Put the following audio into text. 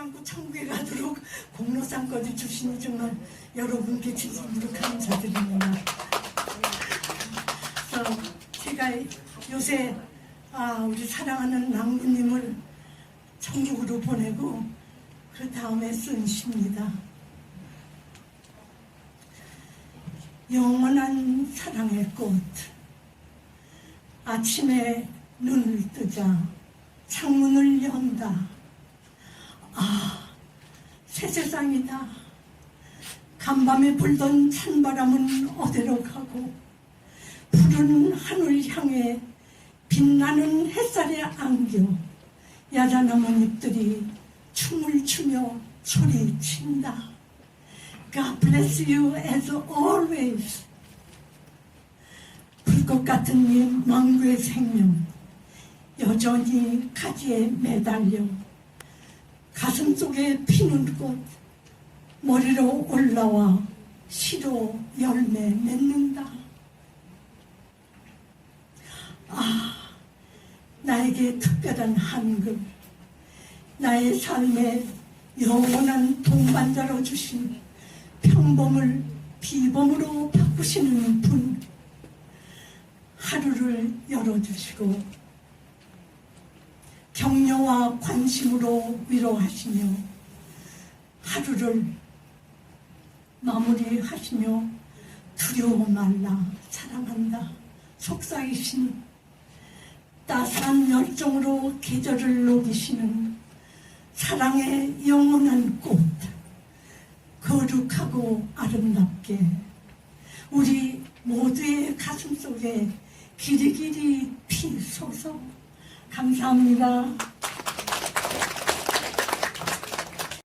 안고 천국에 가도록 공로상까지 주시니 정말 여러분께 진심으로 감사드립니다. 그래서 제가 요새 아, 우리 사랑하는 낭부님을 천국으로 보내고 그 다음에 쓴 시입니다. 영원한 사랑의 꽃 아침에 눈을 뜨자 창문을 연다 아, 새 세상이다. 간밤에 불던 찬바람은 어디로 가고 푸른 하늘 향해 빛나는 햇살에 안겨 야자나무잎들이 춤을 추며 소리친다. God bless you as always. 불꽃 같은 이 망구의 생명 여전히 가지에 매달려 가슴 속에 피는 꽃 머리로 올라와 시로 열매 맺는다. 아, 나에게 특별한 한글, 나의 삶의 영원한 동반자로 주신 평범을 비범으로 바꾸시는 분, 하루를 열어주시고 격려와 관심으로 위로하시며 하루를 마무리하시며 두려워 말라 사랑한다 속삭이시는 따스한 열정으로 계절을 녹이시는 사랑의 영원한 꽃 거룩하고 아름답게 우리 모두의 가슴 속에 길이길이 피소서 감사합니다.